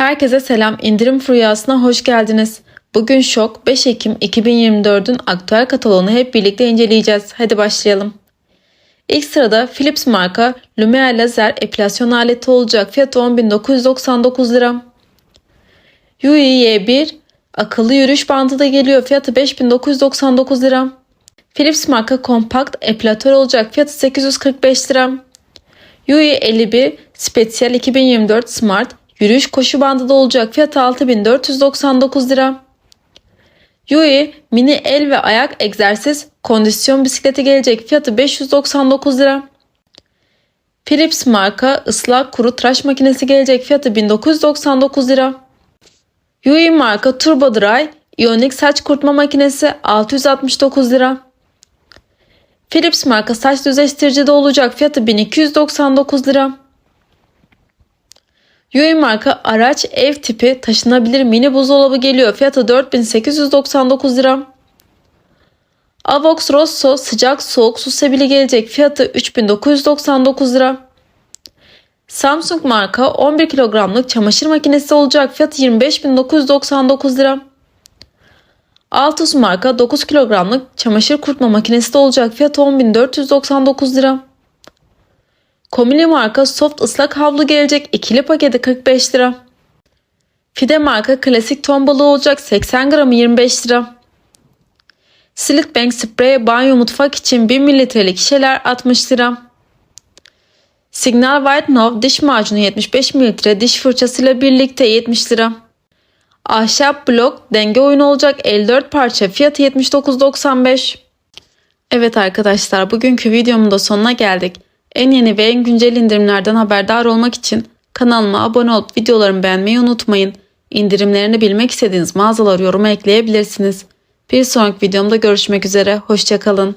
Herkese selam. İndirim furyasına hoş geldiniz. Bugün şok 5 Ekim 2024'ün aktüel kataloğunu hep birlikte inceleyeceğiz. Hadi başlayalım. İlk sırada Philips marka Lumière lazer epilasyon aleti olacak. Fiyatı 10.999 lira. Yui Y1 akıllı yürüyüş bandı da geliyor. Fiyatı 5.999 lira. Philips marka kompakt epilatör olacak. Fiyatı 845 lira. Yui 51 Special 2024 Smart yürüyüş koşu bandı da olacak. Fiyatı 6499 lira. Yui mini el ve ayak egzersiz kondisyon bisikleti gelecek. Fiyatı 599 lira. Philips marka ıslak kuru tıraş makinesi gelecek. Fiyatı 1999 lira. Yui marka Turbo Dry iyonik saç kurutma makinesi 669 lira. Philips marka saç düzleştirici de olacak. Fiyatı 1299 lira. Yui marka araç ev tipi taşınabilir mini buzdolabı geliyor. Fiyatı 4899 lira. Avox Rosso sıcak soğuk su sebili gelecek. Fiyatı 3999 lira. Samsung marka 11 kilogramlık çamaşır makinesi olacak. Fiyatı 25999 lira. Altus marka 9 kilogramlık çamaşır kurutma makinesi de olacak. Fiyatı 10.499 lira. Komili marka soft ıslak havlu gelecek. ikili paketi 45 lira. Fide marka klasik ton balığı olacak. 80 gramı 25 lira. Silkbank sprey banyo mutfak için 1 mililitrelik şişeler 60 lira. Signal White Nov diş macunu 75 mililitre diş fırçasıyla birlikte 70 lira. Ahşap blok denge oyunu olacak 54 parça fiyatı 79.95. Evet arkadaşlar bugünkü videomun da sonuna geldik. En yeni ve en güncel indirimlerden haberdar olmak için kanalıma abone olup videolarımı beğenmeyi unutmayın. İndirimlerini bilmek istediğiniz mağazalar yoruma ekleyebilirsiniz. Bir sonraki videomda görüşmek üzere. Hoşçakalın.